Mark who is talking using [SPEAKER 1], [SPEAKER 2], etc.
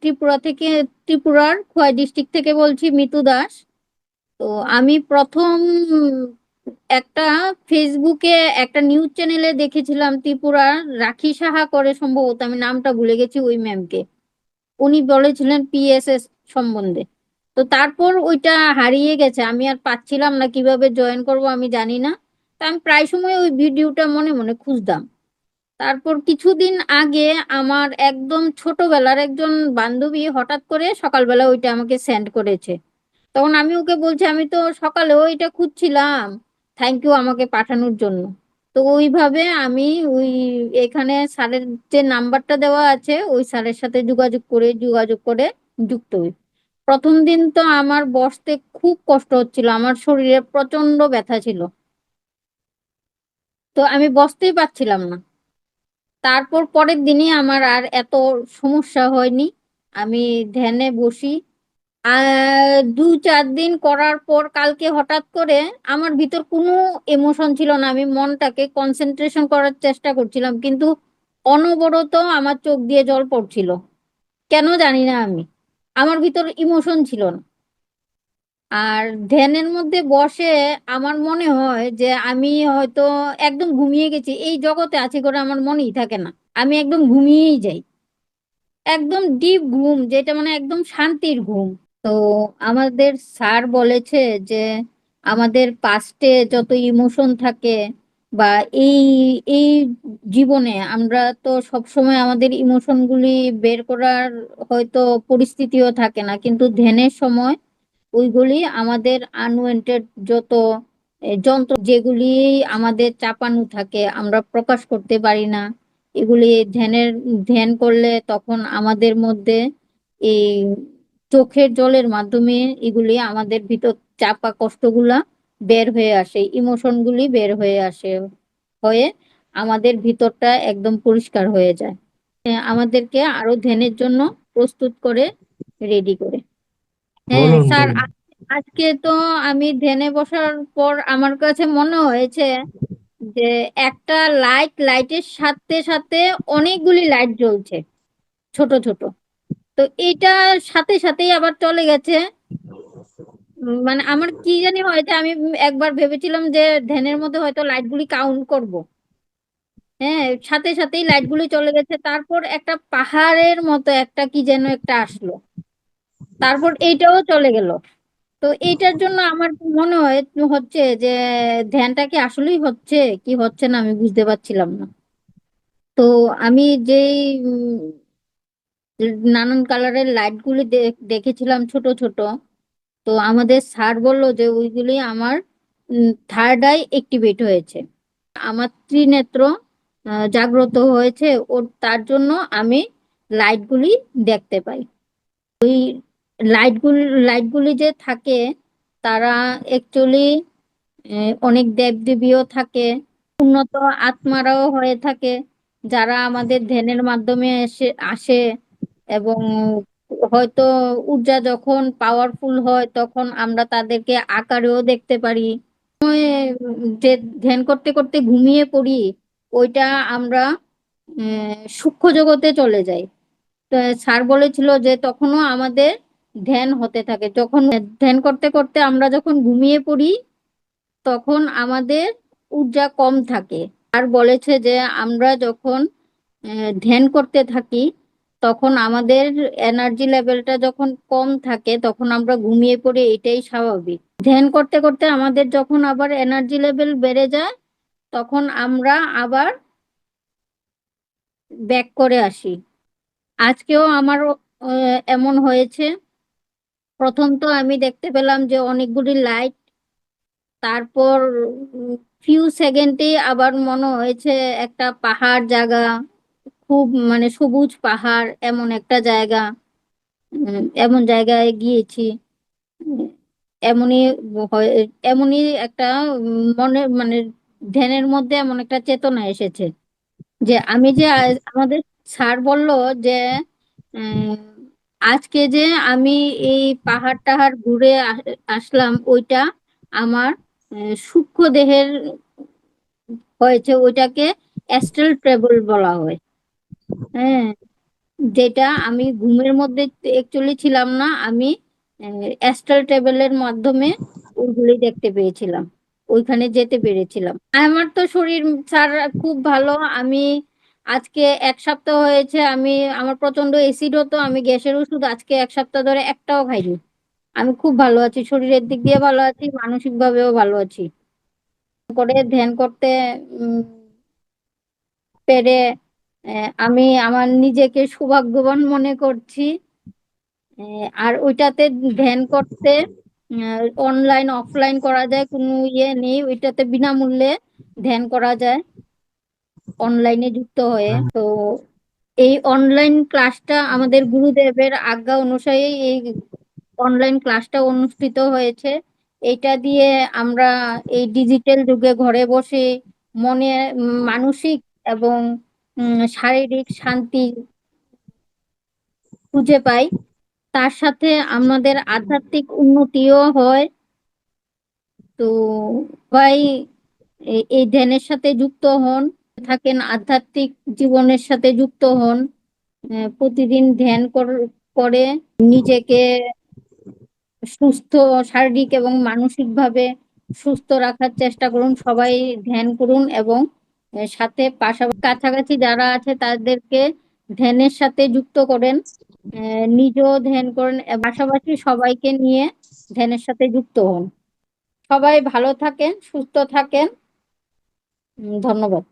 [SPEAKER 1] ত্রিপুরা থেকে, ত্রিপুরার খোয়াই ডিস্ট্রিক্ট থেকে বলছি মিতু দাস। তো আমি প্রথম একটা ফেসবুকে একটা নিউজ চ্যানেলে দেখেছিলাম ত্রিপুরার রাখি সাহা করে সম্ভবত, আমি নামটা ভুলে গেছি ওই ম্যামকে উনি বলেছিলেন পিএসএস সম্বন্ধে। তো তারপর ওইটা হারিয়ে গেছে, আমি আর পাচ্ছিলাম না, কীভাবে জয়েন করব আমি জানি না। তা আমি প্রায় সময় ওই ভিডিওটা মনে মনে খুঁজতাম। তারপর কিছুদিন আগে আমার একদম ছোটবেলার একজন বান্ধবী হঠাৎ করে সকালবেলা ওইটা আমাকে সেন্ড করেছে। তখন আমি ওকে বলছি, আমি তো সকালেও এটা খুঁজছিলাম। থ্যাংক ইউ আমাকে পাঠানোর জন্য। তো ওইভাবে আমি ওই এখানে স্যারের যে নাম্বারটা দেওয়া আছে, ওই স্যারের সাথে যোগাযোগ করে যোগাযোগ করে যুক্ত হই। প্রথম দিন তো আমার বসতে খুব কষ্ট হচ্ছিল, আমার শরীরে প্রচণ্ড ব্যথা ছিল। তো আমি বসতেই পারছিলাম না। তারপর পরের দিনই আমার আর এত সমস্যা হয়নি। আমি ধ্যানে বসি। দু চার দিন করার পর কালকে হঠাৎ করে আমার ভিতর কোনো এমোশন ছিল না। আমি মনটাকে কনসেন্ট্রেশন করার চেষ্টা করছিলাম, কিন্তু অনবরত আমার চোখ দিয়ে জল পড়ছিল। কেন জানি না আমি। আমার ভিতর ইমোশন ছিল না। আর ধ্যানের মধ্যে বসে আমার মনে হয় যে আমি হয়তো একদম ঘুমিয়ে গেছি, এই জগতে আছি করে আমার মনেই থাকে না। আমি একদম ঘুমিয়েই যাই। একদম ডিপ ঘুম, যেটা মানে একদম শান্তির ঘুম। তো আমাদের স্যার বলেছে যে আমাদের পাস্টে যত ইমোশন থাকে বা এই এই জীবনে আমরা তো সব সময় আমাদের ইমোশনগুলি বের করার হয়তো পরিস্থিতিও থাকে না। কিন্তু ধ্যানের সময় ওইগুলি আমাদের আনওয়ান্টেড যত যন্ত্র যেগুলি আমাদের চাপানো থাকে, আমরা প্রকাশ করতে পারি না। এগুলি ধ্যানের, ধ্যান করলে তখন আমাদের মধ্যে এই চোখের জলের মাধ্যমে এগুলি আমাদের ভিতর চাপা কষ্টগুলা বের হয়ে আসে, ইমোশনগুলি বের হয়ে আসে, হয়ে আমাদের ভিতরটা একদম পরিষ্কার হয়ে যায়। আমাদেরকে আরও ধ্যানের জন্য প্রস্তুত করে, রেডি করে। স্যার আজকে তো আমি ধ্যানে বসার পর আমার কাছে মনে হয়েছে যে একটা লাইট লাইটের সাথে সাথে অনেকগুলি লাইট জ্বলছে ছোট ছোট। তো এটা সাথে সাথেই আবার চলে গেছে। মানে আমার কি জানি হয়েছে আমি একবার ভেবেছিলাম যে ধ্যানের মধ্যে হয়তো লাইটগুলি কাউন্ট করব। হ্যাঁ সাথে সাথেই লাইটগুলি চলে গেছে। তারপর একটা পাহাড়ের মতো একটা কি যেন একটা আসলো। তারপর এইটাও চলে গেল। তো এইটার জন্য আমার মনে হয় হচ্ছে যে ধ্যানটা কি আসলেই হচ্ছে কি হচ্ছে না আমি বুঝতে পারছিলাম না। তো আমি যেই নানান কালারের লাইটগুলি দেখেছিলাম ছোট ছোট। তো আমাদের স্যার বলল যে ওইগুলি আমার থার্ড আই অ্যাক্টিভেট হয়েছে। আমার ত্রিনেত্র জাগ্রত হয়েছে। ওর, তার জন্য আমি লাইটগুলি দেখতে পাই। ওই লাইটগুলি লাইটগুলি যে থাকে, তারা অ্যাকচুয়ালি অনেক দেবদেবীও থাকে, উন্নত আত্মারাও হয়ে থাকে, যারা আমাদের ধ্যানের মাধ্যমে এসে, আসে এবং হয়তো ঊর্জা যখন পাওয়ারফুল হয়, তখন আমরা তাদেরকে আকারেও দেখতে পারি। যে ধ্যান করতে করতে ঘুমিয়ে পড়ি, ওইটা আমরা সূক্ষ্ম জগতে চলে যাই। স্যার বলেছিল যে তখনও আমাদের ধ্যান হতে থাকে। যখন ধ্যান করতে করতে আমরা যখন ঘুমিয়ে পড়ি, তখন আমাদের ঊর্জা কম থাকে। আর বলেছে যে, আমরা যখন ধ্যান করতে থাকি, তখন আমাদের এনার্জি লেভেলটা যখন কম থাকে, তখন আমরা ঘুমিয়ে পড়ি, এটাই স্বাভাবিক। ধ্যান করতে করতে আমাদের যখন আবার এনার্জি লেভেল বেড়ে যায়, তখন আমরা আবার ব্যাক করে আসি। আজকেও আমার এমন হয়েছে। প্রথম তো আমি দেখতে পেলাম যে অনেকগুলি লাইট, তারপর ফিউ সেকেন্ডে আবার মনে হয়েছে একটা পাহাড় জায়গা, খুব মানে সবুজ পাহাড়, এমন একটা জায়গা এমন জায়গায় গিয়েছি। এমনই এমনই একটা মনে মানে ধ্যানের মধ্যে এমন একটা চেতনা এসেছে যে আমি যে আমাদের স্যার বলল যে আজকে যে আমি এই পাহাড় টাহাড় ঘুরে আসলাম, ওইটা আমার সূক্ষ্ম দেহের হয়েছে, ওইটাকে অ্যাস্ট্রাল ট্রাভেল বলা হয়। হ্যাঁ যেটা আমি ঘুমের মধ্যে একচুয়ালি ছিলাম না, আমি অ্যাস্ট্রাল ট্রাভেলের মাধ্যমে ওইগুলি দেখতে পেয়েছিলাম, ওইখানে যেতে পেরেছিলাম। আমার তো শরীর স্যার খুব ভালো, আমি আজকে এক সপ্তাহ হয়েছে, আমি, আমার প্রচণ্ড এসিড হতো, আমি গ্যাসের ওষুধ আজকে এক সপ্তাহ ধরে একটাও খাইনি। আমি খুব ভালো আছি, শরীরের দিক দিয়ে ভালো আছি মানসিক ভাবেও ভালো আছি। করে ধ্যান করতে পেরে আমি আমার নিজেকে সৌভাগ্যবান মনে করছি। আর ওইটাতে ধ্যান করতে অনলাইন অফলাইন করা যায়, কোনো ইয়ে নেই, ওইটাতে বিনামূল্যে ধ্যান করা যায়। অনলাইনে যুক্ত হয়ে তো এই অনলাইন ক্লাসটা আমাদের গুরুদেবের আজ্ঞা অনুসারে এই অনলাইন ক্লাসটা অনুষ্ঠিত হয়েছে। এটা দিয়ে আমরা এই ডিজিটাল যুগে ঘরে বসে মনে মানসিক এবং শারীরিক শান্তি খুঁজে পাই। তার সাথে আমাদের আধ্যাত্মিক উন্নতিও হয়। তো সবাই এ- এই ধ্যানের সাথে যুক্ত হন। থাকেন, আধ্যাত্মিক জীবনের সাথে যুক্ত হন প্রতিদিন ধ্যান কর- নিজেকে সুস্থ, শারীরিক এবং মানসিক ভাবে সুস্থ রাখার চেষ্টা করুন। সবাই ধ্যান করুন এবং সাথে পাশাপাশি কাছাকাছি যারা আছে তাদেরকে ধ্যানের সাথে যুক্ত করেন নিজেও ধ্যান করেন পাশাপাশি সবাইকে নিয়ে ধ্যানের সাথে যুক্ত হন। সবাই ভালো থাকেন, সুস্থ থাকেন। ধন্যবাদ।